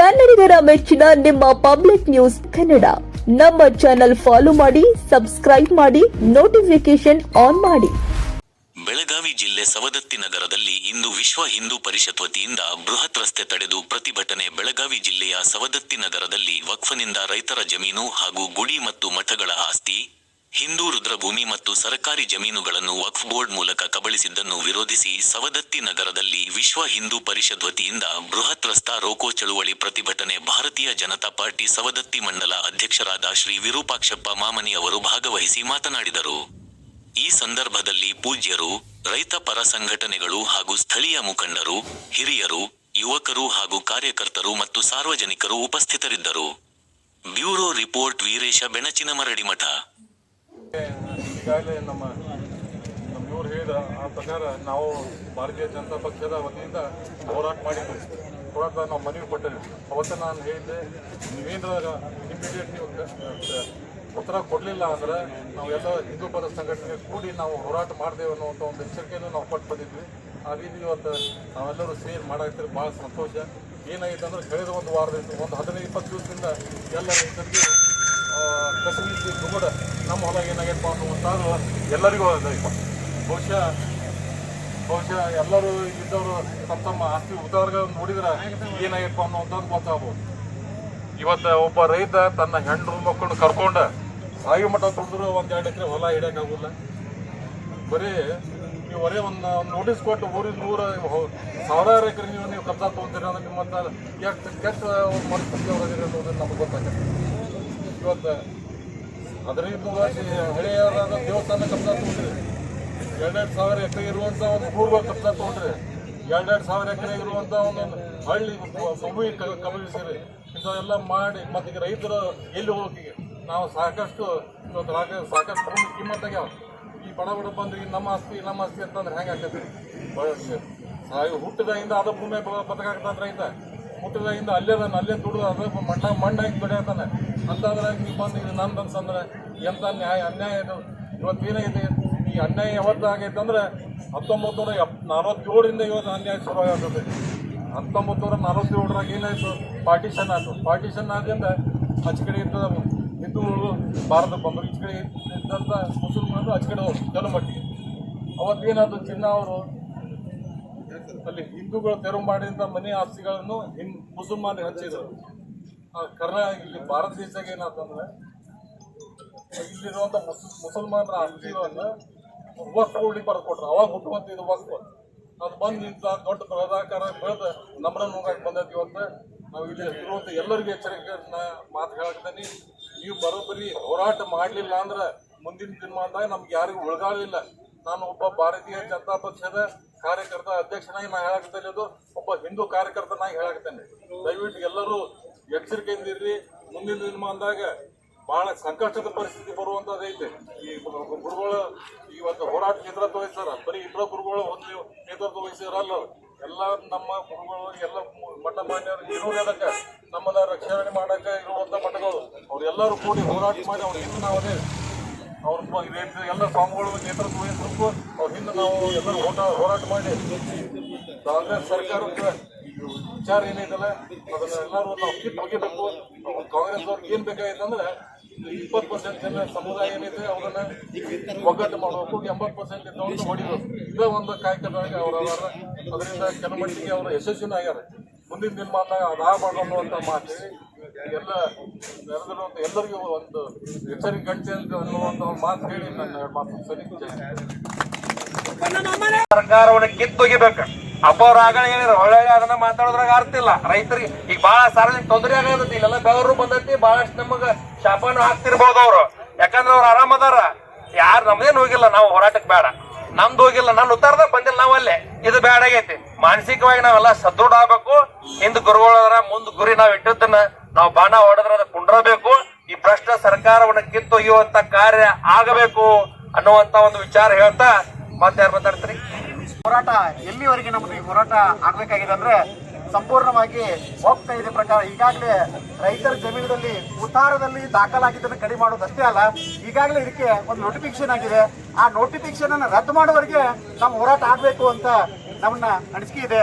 ಕನ್ನಡಿಗರ ಮೆಚ್ಚಿನ ನಿಮ್ಮ ಪಬ್ಲಿಕ್ ನ್ಯೂಸ್ ಕನ್ನಡ. ನಮ್ಮ ಚಾನೆಲ್ ಫಾಲೋ ಮಾಡಿ, ಸಬ್ಸ್ಕ್ರೈಬ್ ಮಾಡಿ ನೋಟಿಫಿಕೇಶನ್ ಆನ್ ಮಾಡಿ. ಬೆಳಗಾವಿ ಜಿಲ್ಲೆ ಸವದತ್ತಿ ನಗರದಲ್ಲಿ ಇಂದು ವಿಶ್ವ ಹಿಂದೂ ಪರಿಷತ್ ವತಿಯಿಂದ ಬೃಹತ್ ರಸ್ತೆ ತಡೆದು ಪ್ರತಿಭಟನೆ ಬೆಳಗಾವಿ ಜಿಲ್ಲೆಯ ಸವದತ್ತಿ ನಗರದಲ್ಲಿ ವಕ್ಫನಿಂದ ರೈತರ ಜಮೀನು ಹಾಗೂ ಗುಡಿ ಮತ್ತು ಮಠಗಳ ಆಸ್ತಿ ಹಿಂದೂ ರುದ್ರಭೂಮಿ ಮತ್ತು ಸರ್ಕಾರಿ ಜಮೀನುಗಳನ್ನು ವಕ್ಫ್ ಬೋರ್ಡ್ ಮೂಲಕ ಕಬಳಿಸಿದ್ದನ್ನು ವಿರೋಧಿಸಿ ಸವದತ್ತಿ ನಗರದಲ್ಲಿ ವಿಶ್ವ ಹಿಂದೂ ಪರಿಷತ್ ವತಿಯಿಂದ ಬೃಹತ್ ರಸ್ತಾ ರೋಕೋ ಚಳುವಳಿ ಪ್ರತಿಭಟನೆ ಭಾರತೀಯ ಜನತಾ ಪಾರ್ಟಿ ಸವದತ್ತಿ ಮಂಡಲ ಅಧ್ಯಕ್ಷರಾದ ಶ್ರೀ ವಿರೂಪಾಕ್ಷಪ್ಪ ಮಾಮನಿ ಅವರು ಭಾಗವಹಿಸಿ ಮಾತನಾಡಿದರು. ಈ ಸಂದರ್ಭದಲ್ಲಿ ಪೂಜ್ಯರು, ರೈತ ಪರ ಸಂಘಟನೆಗಳು ಹಾಗೂ ಸ್ಥಳೀಯ ಮುಖಂಡರು, ಹಿರಿಯರು, ಯುವಕರು ಹಾಗೂ ಕಾರ್ಯಕರ್ತರು ಮತ್ತು ಸಾರ್ವಜನಿಕರು ಉಪಸ್ಥಿತರಿದ್ದರು. Bureau report Veeresha Benachina Maradimath. ಈಗಾಗಲೇ ನಮ್ಮ ನಮ್ಮ ಇವ್ರು ಹೇಳಿದ ಆ ಪ್ರಕಾರ ನಾವು ಭಾರತೀಯ ಜನತಾ ಪಕ್ಷದ ವತಿಯಿಂದ ಹೋರಾಟ ಮಾಡಿದ್ವಿ. ಹೋರಾಟ ನಾವು ಮನವಿ ಕೊಟ್ಟಿದ್ವಿ ಅವತ್ತು ನಾನು ಹೇಳಿದ್ದೆ ನೀವೇನಾರ ಇಮಿಡಿಯೇಟ್ ನೀವು ಉತ್ತರ ಕೊಡಲಿಲ್ಲ ಅಂದ್ರೆ ನಾವು ಎಲ್ಲ ಹಿಂದೂ ಪದ ಸಂಘಟನೆ ಕೂಡಿ ನಾವು ಹೋರಾಟ ಮಾಡ್ತೇವೆ ಅನ್ನುವಂಥ ಒಂದು ಎಚ್ಚರಿಕೆಯನ್ನು ನಾವು ಕೊಟ್ಟು ಬಂದಿದ್ವಿ. ಆ ರೀತಿ ಇವತ್ತು ನಾವೆಲ್ಲರೂ ಸೇರಿ ಮಾಡಾಕ್ತಿದ್ರೆ ಭಾಳ ಸಂತೋಷ. ಏನಾಗಿದೆ ಅಂದರೆ ಕಳೆದ ಒಂದು ವಾರದಿಂದ, ಒಂದು ಹದಿನೈದು, ಇಪ್ಪತ್ತು ದಿವಸದಿಂದ ಎಲ್ಲ ರೈತರಿಗೆ ಕಸಬಿ ಕೂಡ ನಮ್ಮ ಹೊಲ ಏನಾಗೈತಪ್ಪ ಅನ್ನುವಂಥದ್ದು ಎಲ್ಲರಿಗೂ ಬಹುಶಃ ಬಹುಶಃ ಎಲ್ಲರೂ ಇದ್ದವರು ತಮ್ಮ ತಮ್ಮ ಆಸ್ತಿ ಉದಾಹರಣೆ ನೋಡಿದ್ರೆ ಏನಾಗೈತಪ್ಪ ಅನ್ನುವಂಥದ್ದು ಗೊತ್ತಾಗ್ಬೋದು. ಇವತ್ತು ಒಬ್ಬ ರೈತ ತನ್ನ ಹೆಣ್ಣು ಮಕ್ಕಳು ಕರ್ಕೊಂಡು ಸಾಗಿ ಮಠ ದುಡಿದ್ರು ಒಂದು ಎರಡು ಎಕರೆ ಹೊಲ ಹಿಡಿಯೋಕ್ಕಾಗಲ್ಲ ಬರೀ ನೀವು ಬರೀ ಒಂದು ನೋಟಿಸ್ ಕೊಟ್ಟು ಊರಿನ ನೂರ ಸಾವಿರಾರು ಎಕರೆ ನೀವು ನೀವು ಕಬ್ಜಾ ತೊಗೊಂತೀರ ಅಂದ್ರೆ ನಿಮ್ಮ ಕೆಟ್ಟ ಕೆಟ್ಟ ಮನಸ್ಥಿತಿ ಅವರಾಗಿರೋದು ನಮಗೆ ಗೊತ್ತಾಗುತ್ತೆ. ಇವತ್ತು ಅದರಿಂದ ಹಳೆಯದಾದ ದೇವಸ್ಥಾನ ಕಬ್ಜಾ ತೊಗೊಂಡ್ರಿ. ಎರಡೆರಡು ಸಾವಿರ ಎಕರೆ ಇರುವಂಥ ಒಂದು ಪೂರ್ವ ಕಬ್ಜಾ ತಗೊಂಡ್ರಿ. ಎರಡೆರಡು ಸಾವಿರ ಎಕರೆ ಇರುವಂಥ ಒಂದು ಹಳ್ಳಿ ಸಮೂಹ ಕಬಲಿಸಿರಿ ಇಂಥವೆಲ್ಲ ಮಾಡಿ ಮತ್ತು ಈಗ ರೈತರು ಎಲ್ಲಿ ಹೋಗಿ? ನಾವು ಸಾಕಷ್ಟು ಇವತ್ತು ರಾಗ, ಸಾಕಷ್ಟು ಭೂಮಿ ಕಿಮ್ಮತ್ತಾಗ್ಯಾವ ಈ ಬಡ ಬಡ ಈ ನಮ್ಮ ಆಸ್ತಿ ನಮ್ಮ ಆಸ್ತಿ ಅಂತಂದ್ರೆ ಹೆಂಗೆ ಆಗ್ತೈತಿ? ಹುಟ್ಟಿದಾಗಿಂದ ಅದ ಭೂಮಿ ಬದಕಾಗ್ತಾನೆ ರೈತ. ಹುಟ್ಟಿದಾಗಿಂದ ಅಲ್ಲೇ ಅದಾನ ಅಲ್ಲೇ ದುಡ್ದು ಅದ ಮಣ್ಣ ಮಣ್ಣಾಗಿ ಬೆಳೆಯತಾನೆ ಅಂತಂದ್ರೆ ನೀವು ಬಂದು ಇದು ನಂದು ಅನ್ಸಂದ್ರೆ ಎಂಥ ನ್ಯಾಯ, ಅನ್ಯಾಯ ಇದು? ಇವತ್ತು ಏನಾಗಿದೆ? ಈ ಅನ್ಯಾಯ ಯಾವತ್ತು ಆಗೈತೆ ಅಂದ್ರೆ ಹತ್ತೊಂಬತ್ತು ನೂರ ಎಪ್, ನಲವತ್ತೇಳರಿಂದ ಇವತ್ತು ಅನ್ಯಾಯ ಶುರು ಆಗ್ತದೆ ಹತ್ತೊಂಬತ್ತು ನೂರ ನಲವತ್ತೇಳರಾಗ ಏನಾಯ್ತು? ಪಾರ್ಟಿಷನ್ ಆಯ್ತು. ಪಾರ್ಟಿಷನ್ ಆದ್ರಿಂದ ಆಚೆ ಕಡೆ ಇದ್ದ ಹಿಂದೂಗಳು ಭಾರತ ಬಂದರು. ಈಚೆ ಕಡೆ ಇದ್ದಂಥ ಮುಸಲ್ಮಾನರು ಆಚೆ ಕಡೆ ಹೋದ್ರು, ಜನಮಟ್ಟಿಗೆ. ಮಟ್ಟಿಗೆ ಅವತ್ತೇನಾದ್ರು ಚಿನ್ನ ಅವರು ಅಲ್ಲಿ ಹಿಂದೂಗಳು ತೆರವು ಮಾಡಿದ ಮನೆ ಆಸ್ತಿಗಳನ್ನು ಹಿಂದ್ ಮುಸಲ್ಮಾನ್ ಹಂಚಿದ್ರು. ಆ ಕರ್ನಾ ಇಲ್ಲಿ ಭಾರತ ದೇಶದಾಗ ಏನಾಯ್ತಂದ್ರೆ ಇಲ್ಲಿರುವಂಥ ಮುಸ್, ಮುಸಲ್ಮಾನರ ಆಸ್ತಿಗಳನ್ನು ವಕ್ಫ್ ಹುಡುಗಿ ಬರೆದು ಕೊಟ್ರು ಅವಾಗ ಹುಟ್ಟುವಂತ ಇದು ವಕ್ಫ್ ಅದು ಬಂದು ಇಂಥ ದೊಡ್ಡ ಪ್ರದಾಕಾರ ಬೆಳೆದು ನಮ್ಮನ್ನು ನೋಡಕ್ಕೆ ಬಂದೈತಿ ಇವತ್ತು. ನಾವು ಇಲ್ಲಿ ಇರುವಂಥ ಎಲ್ಲರಿಗೂ ಎಚ್ಚರಿಕೆ ಮಾತು ಹೇಳಕ್ತೀನಿ ನೀವು ಬರೋಬ್ಬರಿ ಹೋರಾಟ ಮಾಡಲಿಲ್ಲ ಅಂದ್ರೆ ಮುಂದಿನ ದಿನಮಾನದಾಗ ನಮ್ಗೆ ಯಾರಿಗೂ ಉಳಿದಾಗಲಿಲ್ಲ ನಾನು ಒಬ್ಬ ಭಾರತೀಯ ಜನತಾ ಪಕ್ಷದ ಕಾರ್ಯಕರ್ತ ಅಧ್ಯಕ್ಷನಾಗಿ ನಾ ಹೇಳಾಕತ್ತಿರೋದು ಒಬ್ಬ ಹಿಂದೂ ಕಾರ್ಯಕರ್ತನಾಗಿ ಹೇಳಾಕತ್ತೇನೆ. ದಯವಿಟ್ಟು ಎಲ್ಲರೂ ಎಚ್ಚರಿಕೆಯಿಂದ ಇರ್ರಿ. ಮುಂದಿನ ದಿನಮಾನದಾಗ ಬಹಳ ಸಂಕಷ್ಟದ ಪರಿಸ್ಥಿತಿ ಬರುವಂತದೈತೆ ಈ ಗುರುಗಳು ಇವತ್ತು ಹೋರಾಟ ನೇತೃತ್ವ ವಹಿಸ್ತಾರ ಬರೀ ಇಬ್ಬರ ಗುರುಗಳು ಒಂದು ನೇತೃತ್ವ ವಹಿಸಿರಲ್ಲ ಎಲ್ಲ ನಮ್ಮ ಗುರುಗಳು, ಎಲ್ಲ ಮಠ ಮಾನ್ಯರು ಇರೋರು ಅದಕ್ಕೆ ನಮ್ಮನ್ನ ರಕ್ಷಣೆ ಮಾಡಕ್ಕೆ ಇರುವಂತ ಮಠಗಳು. ಅವ್ರೆಲ್ಲರೂ ಕೂಡಿ ಹೋರಾಟ ಮಾಡಿ ಅವ್ರ ಇನ್ನು ಅದೇ ಅವ್ರ ಎಲ್ಲ ಸ್ವಾಮಿಗಳು ನೇತೃತ್ವ ವಹಿಸಬೇಕು ಅವ್ರ ಹಿಂದೆ ನಾವು ಎಲ್ಲರೂ ಹೋಟ, ಹೋರಾಟ ಮಾಡಿ ಕಾಂಗ್ರೆಸ್ ಸರ್ಕಾರಕ್ಕೆ ವಿಚಾರ ಏನೈತಲ್ಲ ಅದನ್ನ ಎಲ್ಲರೂ ನಾವು ಕಿತ್ತು ಒಗಿಬೇಕು ಕಾಂಗ್ರೆಸ್ ಅವ್ರಿಗೆ ಏನು ಬೇಕಾಗಿತ್ತು ಅಂದ್ರೆ ಇಪ್ಪತ್ತು ಪರ್ಸೆಂಟ್ ಜನ ಸಮುದಾಯ ಏನೈತೆ ಅವ್ರನ್ನ ಒಗ್ಗಟ್ಟು ಮಾಡಬೇಕು, ಎಂಬತ್ತು ಪರ್ಸೆಂಟ್ ಇದ್ದವ್ರನ್ನ ಹೊಡಿಬೇಕು. ಇದೇ ಒಂದು ಕಾಯಕದಾಗ ಅವ್ರು ಅದಾರ ಅದರಿಂದ ಕೆಲಮಟ್ಟಿಗೆ ಅವರು ಯಶಸ್ವಿನ ಆಗ್ಯಾರ. ಮುಂದಿನ ದಿನಮಾನದಾಗ ಅದಾಗಬಾರ್ದು ಅನ್ನುವಂಥ ಮಾತು ಎಲ್ಲ ನೆರೆದಿರುವಂಥ ಎಲ್ಲರಿಗೂ ಒಂದು ಎಚ್ಚರಿಕೆ ಗಂಟೆ ಅಂತ ಅನ್ನುವಂಥ ಒಂದು ಮಾತು ಹೇಳಿ ನನ್ನ ಎರಡು ಮಾತು ಸರಿ ಸರ್ಕಾರವನ್ನು ಕಿತ್ತೊಗಿಬೇಕು. ಅಪ್ಪವ್ರ ಆಗಣ ಹೇಳಿದ್ರು ಒಳ್ಳೆ ಅದನ್ನ ಮಾತಾಡೋದ್ರಾಗ ಅರ್ಥ ಇಲ್ಲ. ರೈತರಿಗೆ ಈಗ ಬಹಳ ಸಾರ್ವಜನಿಕ ತೊಂದರೆ ಆಗತ್ತೆ ಇಲ್ಲೆಲ್ಲ ಬೆವರು ಬಂದೈತಿ ಬಹಳಷ್ಟು ನಮಗ ಶಾಪನು ಹಾಕ್ತಿರ್ಬೋದು ಅವ್ರು. ಯಾಕಂದ್ರೆ ಅವ್ರು ಆರಾಮದಾರ ಯಾರು ನಮ್ದೇನು ಹೋಗಿಲ್ಲ, ನಾವು ಹೋರಾಟಕ್ಕೆ ಬೇಡ. ನಮ್ದು ಹೋಗಿಲ್ಲ, ನಾನು ಉತ್ತರದ ಬಂದಿಲ್ಲ ನಾವಲ್ಲೇ. ಇದು ಬೇಡ ಆಗೈತಿ ಮಾನಸಿಕವಾಗಿ ನಾವೆಲ್ಲ ಸದೃಢ ಆಗ್ಬೇಕು. ಹಿಂದ್ ಗುರುಗಳದ್ರ ಮುಂದ್ ಗುರಿ ನಾವ್ ಇಟ್ಟದನ್ನ ನಾವು ಬಾಣ ಹೊಡೆದ್ರ ಅದ ಕುಂಡ್ರಬೇಕು. ಈ ಭ್ರಷ್ಟ ಸರ್ಕಾರವನ್ನ ಕಿತ್ತೊಯ್ಯುವಂತ ಕಾರ್ಯ ಆಗಬೇಕು ಅನ್ನುವಂತ ಒಂದು ವಿಚಾರ ಹೇಳ್ತಾ ಯಾರು ಮಾತಾಡ್ತೀರಿ ಹೋರಾಟ ಎಲ್ಲಿವರೆಗೆ ನಮ್ದು ಈ ಹೋರಾಟ ಆಗ್ಬೇಕಾಗಿದೆ ಅಂದ್ರೆ ಸಂಪೂರ್ಣವಾಗಿ ಹೋಗ್ತಾ ಇದೆ ಪ್ರಕಾರ ಈಗಾಗಲೇ ರೈತರ ಜಮೀನದಲ್ಲಿ ಉತ್ತಾರದಲ್ಲಿ ದಾಖಲಾಗಿದ್ದನ್ನು ಕಡಿಮೆ ಮಾಡೋದಷ್ಟೇ ಅಲ್ಲ, ಈಗಾಗಲೇ ಇದಕ್ಕೆ ಒಂದು ನೋಟಿಫಿಕೇಶನ್ ಆಗಿದೆ. ಆ ನೋಟಿಫಿಕೇಶನ್ ಅನ್ನು ರದ್ದು ಮಾಡೋವರೆಗೆ ನಮ್ಮ ಹೋರಾಟ ಆಗಬೇಕು ಅಂತ ನಮ್ಮನ್ನ ಅನಿಸಿಕೆ ಇದೆ.